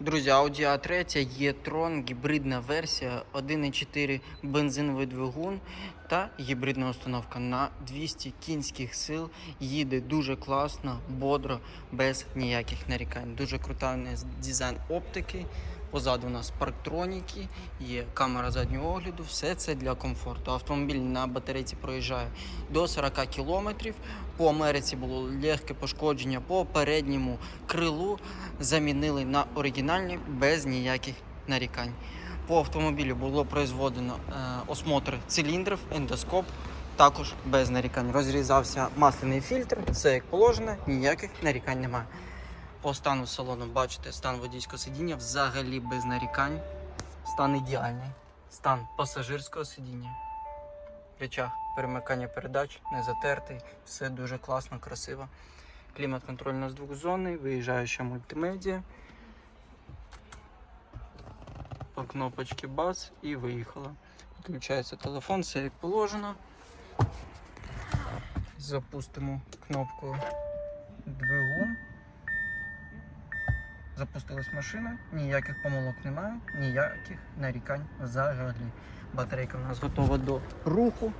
Друзі, Audi A3 e-tron, гібридна версія, 1.4 бензиновий двигун та гібридна установка на 200 кінських сил. Їде дуже класно, бодро, без ніяких нарікань. Дуже крута дизайн оптики. Позаду у нас парктроніки, є камера заднього огляду, все це для комфорту. Автомобіль на батарейці проїжджає до 40 км. По Америці було легке пошкодження по передньому крилу. Замінили на оригінальні без ніяких нарікань. По автомобілю було произведено е, осмотр циліндрів, ендоскоп. Також без нарікань. Розрізався масляний фільтр, все як положено, ніяких нарікань немає. По стану салону бачите, стан водійського сидіння взагалі без нарікань. Стан ідеальний. Стан пасажирського сидіння. Речах перемикання передач, не затертий, все дуже класно, красиво. Клімат-контроль у нас двохзонний, виїжджаюча мультимедіа. По кнопочці бац і виїхала. Включається телефон, все як положено. Запустимо кнопку двигун. Запустилась машина, ніяких помилок немає, ніяких нарікань взагалі. Батарейка у нас готова до руху.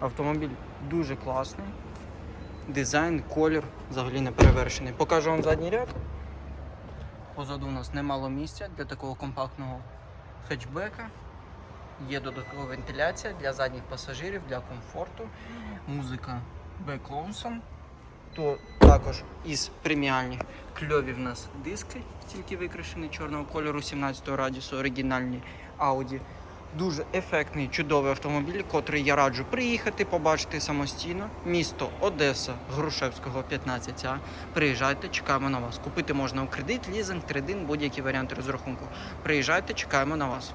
Автомобіль дуже класний. Дизайн, колір взагалі не перевершений. Покажу вам задній ряд. Позаду у нас немало місця для такого компактного хетчбека. Є додаткова вентиляція для задніх пасажирів, для комфорту. Музика Beck Lawson. То також із преміальних кльові в нас диски, тільки викрашені чорного кольору 17 радіусу, оригінальні Audi. Дуже ефектний, чудовий автомобіль, котрий я раджу приїхати, побачити самостійно. Місто Одеса, Грушевського 15А. Приїжджайте, чекаємо на вас. Купити можна у кредит, лізинг, трейдинг, будь-які варіанти розрахунку. Приїжджайте, чекаємо на вас.